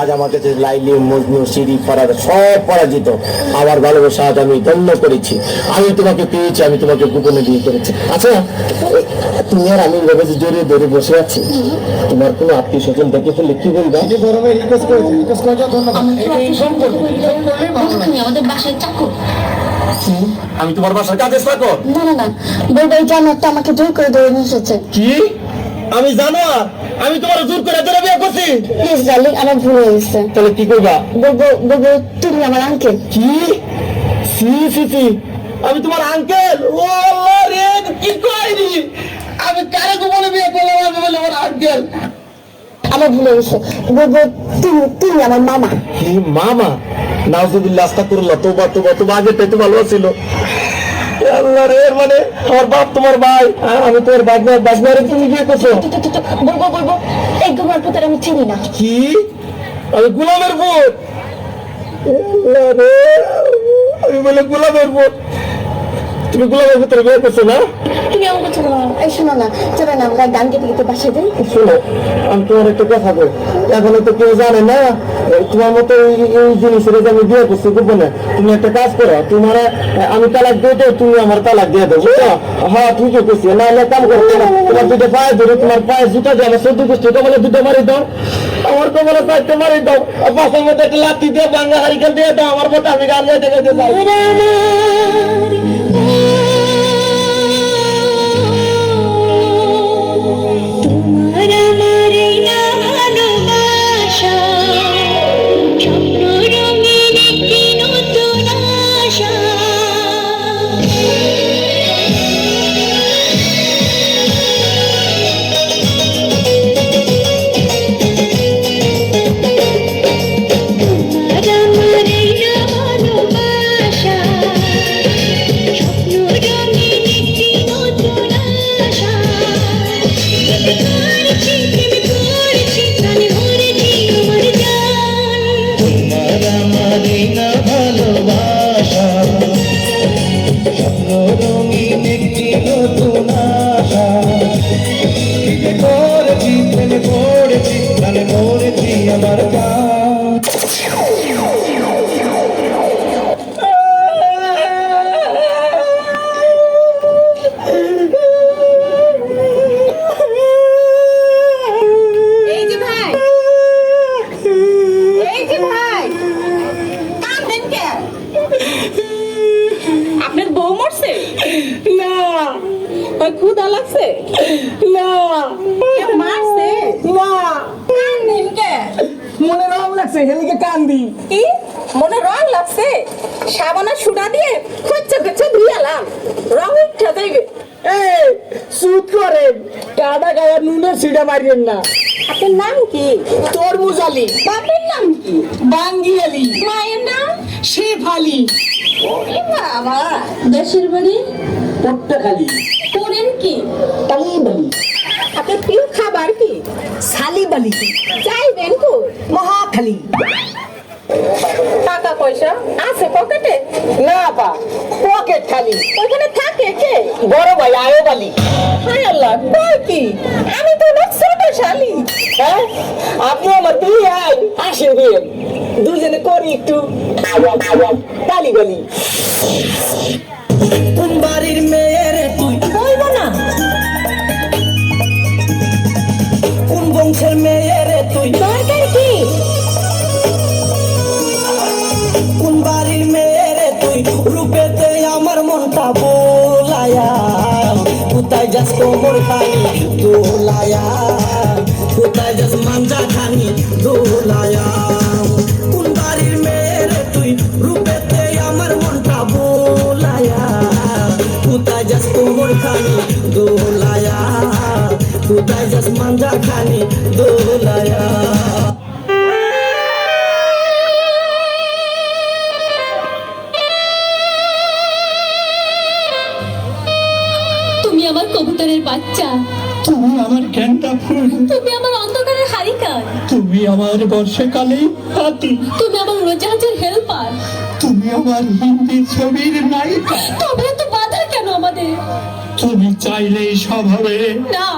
আজ আমার কাছে লাইলি মজনু সিঁড়ি ফরাদ সব পরাজিত। আমার ভালোবাসা আজ আমি ধন্য করেছি। আমি তোমাকে পেয়েছি আমি তোমাকে গোপনে বিয়ে করেছি। আচ্ছা তুমি আর আমি এভাবে যে জড়িয়ে ধরে বসে আছি। তোমার কোনো আত্মীয় স্বজন দেখে ফেললে কি বলবে? আমাদের বাসায় চাকর আমি তোমার বাসার কাজে থাকো। না না না। বলব এই জানোয়ারটা আমাকে জোর করে ধরে নিয়ে এসেছে। কি? আমি জানো আর আমি তোমার জোর করে ধরে বিয়ে করছি। প্লিজ ডার্লিং আমার ভুল হয়ে গেছে তাহলে কি করবা? বলব বলব তুমি আমার আঙ্কেল কি? সি সি সি। আমি তোমার আঙ্কেল ও আল্লাহ রে কি কইনি? আমি কারে গোপনে বিয়ে করলাম আমি বলে আমার আঙ্কেল আমার ভুল হয়ে গেছে। বলব তুমি তুমি আমার মামা। কি মামা? নাউজুবিল্লাহ আস্তাগফিরুল্লাহ তোবা তোবা তোবা আগে তো ভালো ছিল। আল্লাহ রে মানে আমার বাপ তোমার ভাই আর আমি তোমার বাগনা বাগনারে তুমি বিয়ে করছ। বলব বলব এই গোমার পুতার আমি চিনি না। কি? আমি গোলামের রে, আমি বলে গোলামের ভূত তুমি গোলামের ভূতের বিয়ে করছ না? তুমি আমার কথা না। এই শোনো না চলো না আমরা গান গেতে গেতে বাসায় যাই। শোনো আমি তোমার একটা কথা বল এখনও তো কেউ জানে না তোমার মতো এই জিনিসের যে আমি বিয়ে করছি, গোপনে, তুমি একটা কাজ করো, তোমার আমি তালাক দিয়ে দেবো তুমি আমার তালাক দিয়ে দেবো হ্যাঁ ঠিকই করছি না হলে কাম করো, তোমার তোমার দুটো পায়ে ধরে, তোমার পায়ে জুতো দিয়ে আমার সদ্য করছি কমলে দুটো মারি দাও। আমার কমলে চারটে মারি দাও বাসার মধ্যে একটা লাঠি দিয়ে বাঙ্গা হারিকেন দিয়ে দাও, আমার মতো আমি গান গাইতে গাইতে যাই। তোমার না। ক্ষুধা লাগছে? না। মারছে? না। মনে রং লাগছে হেলিকে কান্দি। কি? মনে রং লাগছে? সাবানা সুডা দিয়ে খচ্চা খচ্চা ধুয়ালাম রং উঠা যাইবে এই সুদ করেন। কাটা গায়া নুনের সিডা মারিয়েন না। আপনার নাম কি? তরমুজ আলী। বাপের নাম কি? বাঙ্গি আলী। মায়ের এ বাবা দেশের বাড়ি পট্টাখালী। করেন কি? তালিম আলী আপনার প্রিয় খাবার কি? সালিম আলী চাইবেন কো? মহাখালী। টাকা পয়সা আছে পকেটে? না পা পকেট খালি। ওইখানে থাকে কে? বড় ভাই আয়ব আলী হায় আল্লাহ কই কি? আমি তো না ছোট শালি। হ্যাঁ? আপনি আমার দুই আই আসেন দুজনে করি একটু। তালি গলি কোন বাড়ির মেয়ে রে তুই? বলব না। কোন বংশের মেয়ে রে তুই? দরকার কি? কোন বাড়ির মেয়ে রে তুই? রূপেতে আমার মনটা বোলায়া। কোথায় যাস কোমর খানি? দোলায়া। কোথায় যাস মাঞ্জা খানি? দোলায়া। মাঞ্জা খানি দোলায়া। তুমি আমার কবুতরের বাচ্চা। তুমি আমার জ্ঞানটা ফুল। তুমি আমার অন্ধকারের হারিকার। তুমি আমার বর্ষাকালে হাতি। তুমি আমার উড়োজাহাজের হেল্পার। তুমি আমার হিন্দি ছবির নায়িকা। তবে তো বাধা কেন আমাদের? তুমি চাইলেই সব হবে। না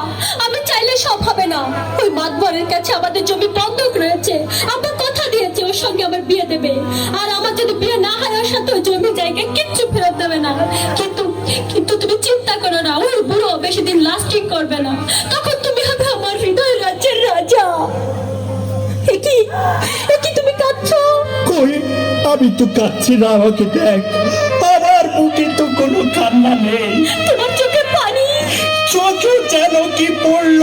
চাইলে সব হবে না। ওই মাতবরের কাছে আমাদের জমি বন্ধক রয়েছে। আমরা কথা দিয়েছি, ওর সঙ্গে আমার বিয়ে দেবে। আর আমার যদি বিয়ে না হয়, ওর সাথে ওই জমি জায়গায় কিচ্ছু ফেরত দেবে না। কিন্তু কিন্তু তুমি চিন্তা করো না, ওই বুড়ো বেশি দিন লাস্টিং করবে না। তখন তুমি হবে আমার হৃদয় রাজ্যের রাজা। কি? কি তুমি কাঁদছো? কই? আমি তো কাঁদছি না, আমাকে দেখ। আমার বুকে তো কোনো কান্না নেই। চোখে যেন কি পড়ল?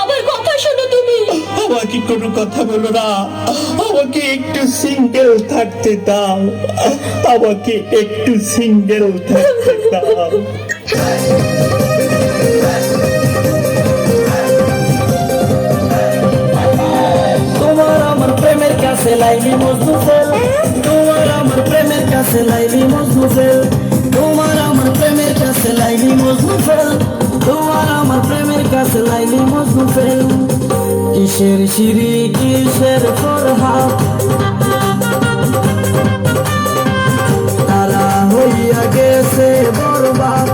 আমার কথা শোনো তুমি। আমাকে কোনো কথা বলো না। আমাকে একটু সিঙ্গেল থাকতে দাও। আমাকে একটু সিঙ্গেল থাকতে দাও। তোমার আমার প্রেমের কাছে লাইলি মজনু ফেল তোমার আমার প্রেমের কাছে লাইলি মজনু ফেল তোমার আমার প্রেমের কাছে লাইলি মজনু ফেল তোমার আমার প্রেমের কাছে লাইলি মজনু ফেল। কিসের সিঁড়ি কিসের ফরহাদ? তারা হইয়া গেছে বরবাদ।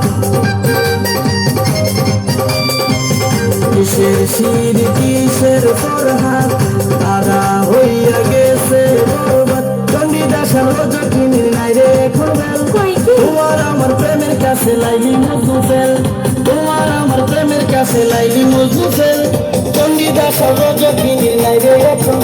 কিসের শির কিসের ফরহাদ? তারা হইয়া গেছে বরবাদ। চন্ডী দেখার যখিনীর নাই রে তোমার আমার কাছে লাইলি মধু ফেল। তোমার আমার প্রেমের কাছে লাইলি মধু ফেল। চন্ডী দেখার যখিনীর এখন